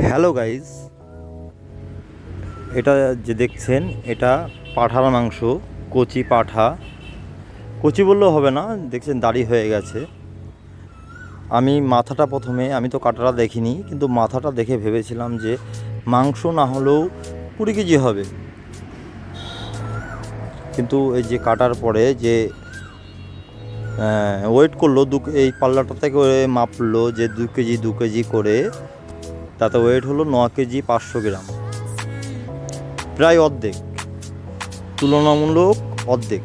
Hello guys এটা যে দেখছেন, এটা পাঠার মাংস, কচি পাঠা। কচি বললেও হবে না, দেখছেন দাড়ি হয়ে গেছে। আমি মাথাটা প্রথমে, আমি তো কাটাটা দেখিনি, কিন্তু মাথাটা দেখে ভেবেছিলাম যে মাংস না হলেও কুড়ি কেজি হবে। কিন্তু এই যে কাটার পরে যে ওয়েট করল, দু, এই পাল্লাটা থেকে মাপলো যে দু কেজি দু কেজি করে তাতে ওয়েট হলো ন কেজি পাঁচশো গ্রাম। প্রায় অর্ধেক। তুলনামূলক অর্ধেক।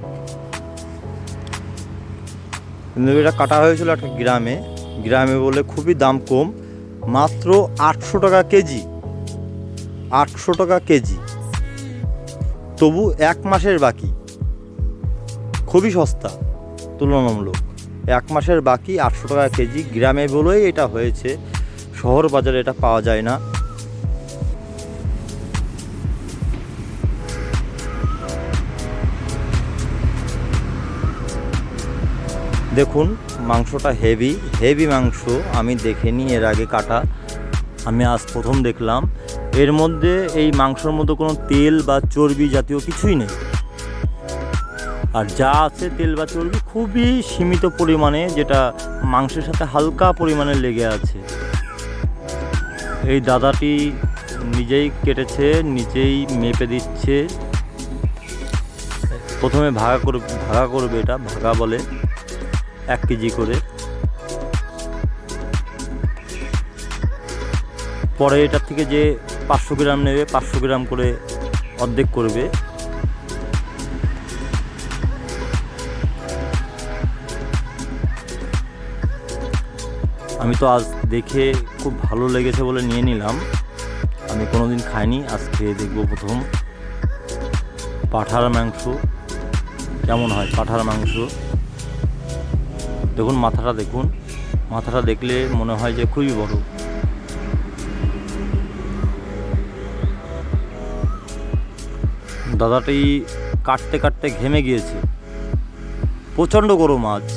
কিন্তু এটা কাটা হয়েছিল একটা গ্রামে। গ্রামে বলে খুবই দাম কম। মাত্র আটশো টাকা কেজি। আটশো টাকা কেজি। তবু এক মাসের বাকি। খুবই সস্তা, তুলনামূলক। এক মাসের বাকি আটশো টাকা কেজি। গ্রামে বলেই এটা হয়েছে। শহর বাজারে এটা পাওয়া যায় না। দেখুন, মাংসটা হেভি হেভি মাংস, আমি দেখিনি এর আগে কাটা। আমি আজ প্রথম দেখলাম। এর মধ্যে এই মাংসর মধ্যে কোনো তেল বা চর্বি জাতীয় কিছুই নেই। আর যা আছে তেল বা চর্বি খুবই সীমিত পরিমাণে, যেটা মাংসের সাথে হালকা পরিমাণে লেগে আছে। এই দাদাটি নিজেই কেটেছে, নিজেই মেপে দিচ্ছে। প্রথমে ভাগা করবে ভাগা করবে এটা, ভাগা বলে, এক কেজি করে। পরে এটার থেকে যে পাঁচশো গ্রাম নেবে, পাঁচশো গ্রাম করে অর্ধেক করবে। আমি তো আজ দেখে খুব ভালো লেগেছে বলে নিয়ে নিলাম। আমি কোনোদিন খাইনি আজ খেয়ে দেখব প্রথম। পাঠার মাংস, কেমন হয় পাঠার মাংস? দেখুন মাথাটা দেখুন। মাথাটা দেখলে মনে হয় যে খুবই বড়। দাদাটি কাটতে কাটতে ঘেমে গিয়েছে। প্রচণ্ড গরম আজ।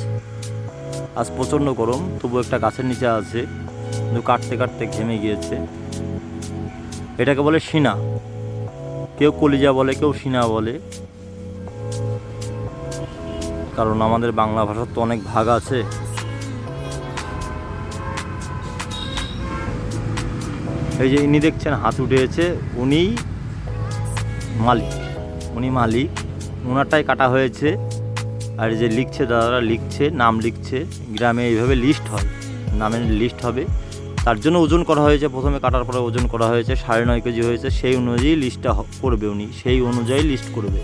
আজ প্রচণ্ড গরম তবু একটা গাছের নিচে আছে। কিন্তু কাটতে কাটতে ঘেমে গিয়েছে। এটাকে বলে সিনা কেউ কলিজা বলে, কেউ সিনা বলে। কারণ আমাদের বাংলা ভাষার তো অনেক ভাগ আছে। এই যে ইনি দেখছেন, হাত উঠেছে উনি মালিক। উনি মালিক। ওনারটাই কাটা হয়েছে। আর যে লিখছে দাদারা, লিখছে, নাম লিখছে, গ্রামে এইভাবে লিস্ট হয় নামের লিস্ট হবে। তার জন্য ওজন করা হয়েছে, প্রথমে কাটার পরে ওজন করা হয়েছে, সাড়ে নয় কেজি হয়েছে, সেই অনুযায়ী লিস্টটা করবে উনি, সেই অনুযায়ী লিস্ট করবে।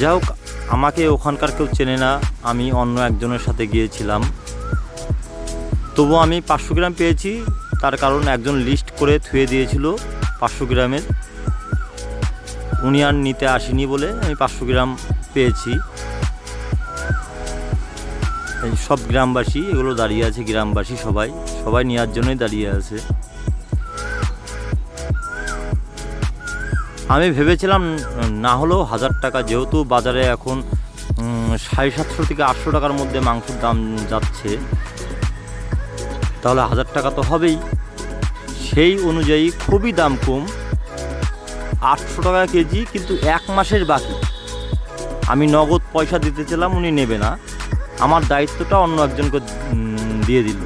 যাই হোক, আমাকে ওখানকার কেউ চেনে না, আমি অন্য একজনের সাথে গিয়েছিলাম। তবু আমি পাঁচশো গ্রাম পেয়েছি, তার কারণ একজন লিস্ট করে থুয়ে দিয়েছিল। পাঁচশো গ্রামের। উনি আর নিতে আসেনি বলে আমি পাঁচশো গ্রাম পেয়েছি। এই সব গ্রামবাসী, এগুলো দাঁড়িয়ে আছে গ্রামবাসী সবাই। সবাই নেওয়ার জন্যই দাঁড়িয়ে আছে। আমি ভেবেছিলাম, না হলেও হাজার টাকা, যেহেতু বাজারে এখন সাড়ে সাতশো থেকে আটশো টাকার মধ্যে মাংসের দাম যাচ্ছে, তাহলে হাজার টাকা তো হবেই। সেই অনুযায়ী খুবই দাম কম। আটশো টাকা কেজি কিন্তু এক মাসের বাকি। আমি নগদ পয়সা দিতে চাইলাম, উনি নেবে না। আমার দায়িত্বটা অন্য একজনকে দিয়ে দিল।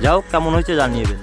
যাও কেমন হয়েছে জানিয়ে দেন।